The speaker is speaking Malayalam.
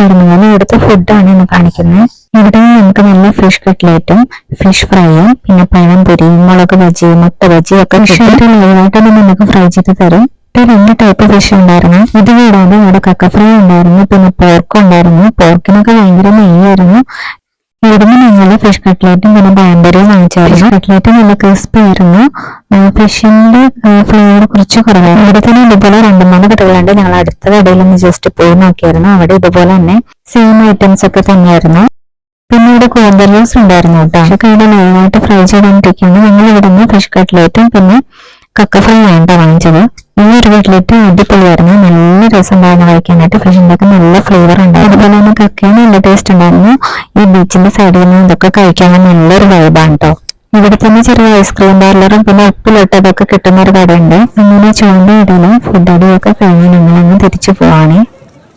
പറഞ്ഞ പോലെ ഇവിടുത്തെ ഫുഡാണ് ഇന്ന് കാണിക്കുന്നത് ഇവിടെ നമുക്ക് നല്ല ഫിഷ് കട്ട്ലേറ്റും ഫിഷ് ഫ്രൈയും പിന്നെ പഴം പൊരിയും മുളക് ബജി മുട്ട ബജി ഒക്കെ ലൈവായിട്ടൊന്ന് നമുക്ക് ഫ്രൈ ചെയ്ത് തരും. രണ്ട് ടൈപ്പ് ഫിഷ് ഉണ്ടായിരുന്നു. ഇത് കൂടാതെ ഇവിടെ കക്ക ഫ്രൈ ഉണ്ടായിരുന്നു പിന്നെ പോർക്ക് ഉണ്ടായിരുന്നു. പോർക്കിനൊക്കെ ഭയങ്കര നെയ്യായിരുന്നു. ഇവിടുന്ന് ഞങ്ങൾ ഫിഷ് കട്ട്ലേറ്റും പിന്നെ ബാമ്പറിയും വാങ്ങിച്ചായിരുന്നു. കട്ട്ലേറ്റ് നല്ല ക്രിസ്പി ആയിരുന്നു. ഫിഷിന്റെ ഫ്ലേവർ കുറച്ച് കുറവായിരുന്നു. ഇവിടെ തന്നെ ഇതുപോലെ രണ്ട് മൂന്ന് കടകളുണ്ട് ഞങ്ങൾ അടുത്ത കടയിൽ ഒന്ന് ജസ്റ്റ് പോയി നോക്കിയായിരുന്നു. അവിടെ ഇതുപോലെ തന്നെ സെയിം ഐറ്റംസ് ഒക്കെ തന്നെയായിരുന്നു. പിന്നെ ഇവിടെ കോമ്പർ ജ്യൂസ് ഉണ്ടായിരുന്നു കേട്ടോ. അതൊക്കെ ഇവിടെ ലൈവായിട്ട് ഫ്രൈ ചെയ്തുകൊണ്ടിരിക്കുകയാണ് ഞങ്ങൾ ഇവിടെ നിന്ന് ഫിഷ് കട്ട്ലേറ്റും പിന്നെ കക്ക ഫ്രൈ ആയിട്ടാണ് വാങ്ങിച്ചത്. ഈ ഒരു കട്ട്ലേറ്റ് അടിപൊളിയായിരുന്നു നല്ല രസം ഉണ്ടായിരുന്നു കഴിക്കാനായിട്ട്. ഫിഷിന്റെ ഒക്കെ നല്ല ഫ്ലേവർ ഉണ്ടായിരുന്നു. അതുപോലെ തന്നെ കക്കയും നല്ല ടേസ്റ്റ് ഉണ്ടായിരുന്നു. ഈ ബീച്ചിന്റെ സൈഡിൽ നിന്ന് ഇതൊക്കെ കഴിക്കാൻ നല്ലൊരു വൈബാണ് കേട്ടോ ഇവിടെ തന്നെ ചെറിയ ഐസ്ക്രീം പാർലറും പിന്നെ ഉപ്പിലിട്ടതൊക്കെ കിട്ടുന്ന ഒരു കടയുണ്ട്. അങ്ങനെ ചൂണ്ട ഇടയിലും ഫുഡ് അടിയൊക്കെ കഴിഞ്ഞ് അങ്ങ് തിരിച്ചു പോവാണേ.